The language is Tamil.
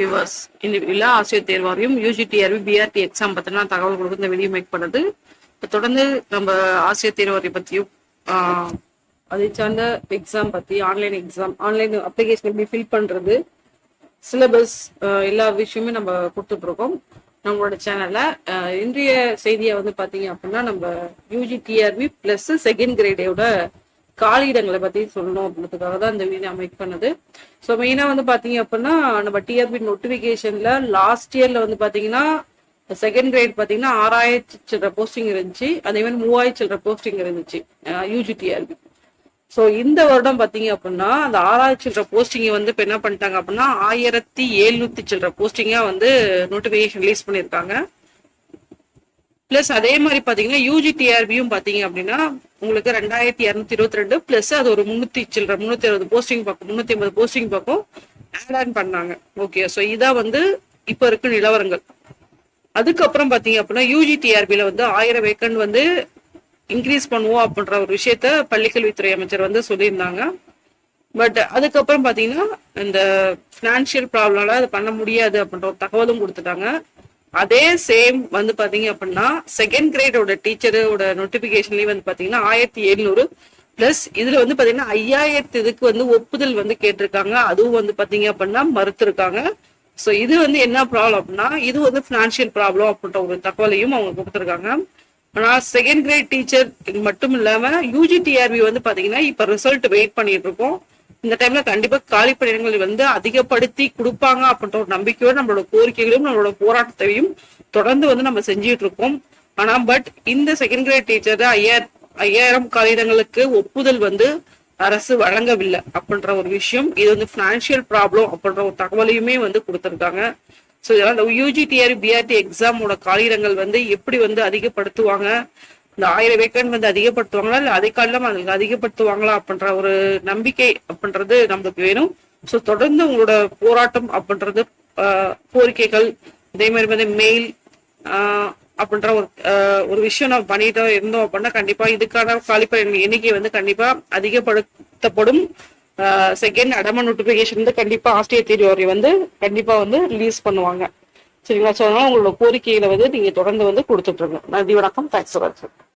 வியூவர்ஸ் இந்த எல்லா ஆசிரியர் தேர்வாரியம் யூஜிடிஆர்பி பிஆர்டி எக்ஸாம் பத்தின தகவல் கொடுக்க இந்த வீடியோ மேக் பண்ணது இப்போ தொடர்ந்து நம்ம ஆசிரியர் தேர்வாரியம் பற்றியும் அதை சார்ந்த எக்ஸாம் பற்றி ஆன்லைன் எக்ஸாம் ஆன்லைன் அப்ளிகேஷன் எப்படி ஃபில் பண்ணுறது சிலபஸ் எல்லா விஷயமே நம்ம கொடுத்துட்ருக்கோம். நம்மளோட சேனலில் இன்றைய செய்தியை வந்து பார்த்தீங்க அப்படின்னா நம்ம யூஜிடிஆர்வி ப்ளஸ் செகண்ட் கிரேடோட காலியிடங்களை பத்தி சொல்லணும் அப்படின்றதுக்காக தான் இந்த வீடியோ மேக் பண்ணது. ஸோ மெயினா வந்து பாத்தீங்க அப்படின்னா நம்ம டிஆர்பி நோட்டிபிகேஷன்ல லாஸ்ட் இயர்ல வந்து பாத்தீங்கன்னா செகண்ட் கிரேட் பாத்தீங்கன்னா ஆறாயிரத்தி சில்லற போஸ்டிங் இருந்துச்சு. அதே மாதிரி மூவாயிரத்தி சில்லற போஸ்டிங் இருந்துச்சு. யூஜி டிஆர்பி ஸோ இந்த வருடம் பாத்தீங்க அப்படின்னா அந்த ஆறாயிரத்தி சில்லற போஸ்டிங் வந்து இப்போ என்ன பண்ணிட்டாங்க அப்படின்னா ஆயிரத்தி எழுநூத்தி சில்லற போஸ்டிங்கா வந்து நோட்டிபிகேஷன் ரிலீஸ் பண்ணியிருக்காங்க. பிளஸ் அதே மாதிரி பாத்தீங்கன்னா யூஜி டிஆர்பியும் பாத்தீங்க அப்படின்னா உங்களுக்கு ரெண்டாயிரத்தி இரநூத்தி இருபத்தி ரெண்டு பிளஸ் அது ஒரு முன்னூத்தி சில்லற முன்னூத்தி அறுபது போஸ்டிங் பக்கம் முன்னூத்தி ஐம்பது போஸ்டிங் பக்கம் ஆட் ஆன் பண்ணாங்க. ஓகே ஸோ இதான் வந்து இப்ப இருக்க நிலவரங்கள். அதுக்கப்புறம் பாத்தீங்க அப்படின்னா யூஜி டிஆர்பில வந்து ஆயிரம் வேக்கண்ட் வந்து இன்க்ரீஸ் பண்ணுவோம் அப்படின்ற ஒரு விஷயத்த பள்ளிக்கல்வித்துறை அமைச்சர் வந்து சொல்லியிருந்தாங்க. பட் அதுக்கப்புறம் பாத்தீங்கன்னா இந்த பினான்சியல் ப்ராப்ளம்லாம் அது பண்ண முடியாது அப்படின்ற ஒரு தகவலும் கொடுத்துட்டாங்க. அதே சேம் வந்து பாத்தீங்க அப்படின்னா செகண்ட் கிரேடோட டீச்சரோட நோட்டிபிகேஷன்லயும் வந்து பாத்தீங்கன்னா ஆயிரத்தி எழுநூறு பிளஸ் இதுல வந்து பாத்தீங்கன்னா ஐயாயிரத்து இதுக்கு வந்து ஒப்புதல் வந்து கேட்டிருக்காங்க. அதுவும் வந்து பாத்தீங்க அப்படின்னா மறுத்திருக்காங்க. சோ இது வந்து என்ன ப்ராப்ளம் அப்படின்னா இது வந்து பினான்சியல் ப்ராப்ளம் அப்படின்ற ஒரு தகவலையும் அவங்க கொடுத்துருக்காங்க. ஆனா செகண்ட் கிரேட் டீச்சர் மட்டும் இல்லாம யூஜி டிஆர்பி வந்து பாத்தீங்கன்னா இப்ப ரிசல்ட் வெயிட் பண்ணிட்டு இருக்கோம். இந்த டைம்ல கண்டிப்பா காலி பணியிடங்கள் வந்து அதிகப்படுத்தி கொடுப்பாங்க அப்படின்ற ஒரு நம்பிக்கையோட நம்மளோட கோரிக்கைகளையும் நம்மளோட போராட்டத்தையும் தொடர்ந்து வந்து நம்ம செஞ்சுட்டு இருக்கோம். ஆனா பட் இந்த செகண்ட் கிரேட் டீச்சர் ஐயாயிரம் ஐயாயிரம் காலியிடங்களுக்கு ஒப்புதல் வந்து அரசு வழங்கவில்லை அப்படின்ற ஒரு விஷயம். இது வந்து பினான்சியல் ப்ராப்ளம் அப்படின்ற ஒரு தகவலையுமே வந்து கொடுத்திருக்காங்க. ஸோ இதெல்லாம் இந்த யூஜி டிஆர் பிஆர்டி எக்ஸாமோட காலியிடங்கள் வந்து எப்படி வந்து அதிகப்படுத்துவாங்க? இந்த ஆயிரம் வேக்கன் வந்து அதிகப்படுத்துவாங்களா? இல்லை அதை காலம் அதுக்கு அதிகப்படுத்துவாங்களா அப்படின்ற ஒரு நம்பிக்கை அப்படின்றது நம்மளுக்கு வேணும். ஸோ தொடர்ந்து உங்களோட போராட்டம் அப்படின்றது ஆஹ், கோரிக்கைகள் அதே மாதிரி வந்து மெயில் அப்படின்ற ஒரு ஆஹ், ஒரு விஷயம் நம்ம பண்ணிட்டு இருந்தோம் அப்படின்னா கண்டிப்பா இதுக்கான காலிப்பை எண்ணிக்கை வந்து கண்டிப்பா அதிகப்படுத்தப்படும். செகண்ட் அடம நோட்டிபிகேஷன் வந்து கண்டிப்பா ஆஸ்திரேலிய தேர்வு வந்து கண்டிப்பா வந்து ரிலீஸ் பண்ணுவாங்க. சரிங்களா? ஸோ அதனால உங்களோட கோரிக்கைகளை வந்து நீங்க தொடர்ந்து வந்து கொடுத்துட்டு இருங்க. நன்றி வணக்கம். Thanks for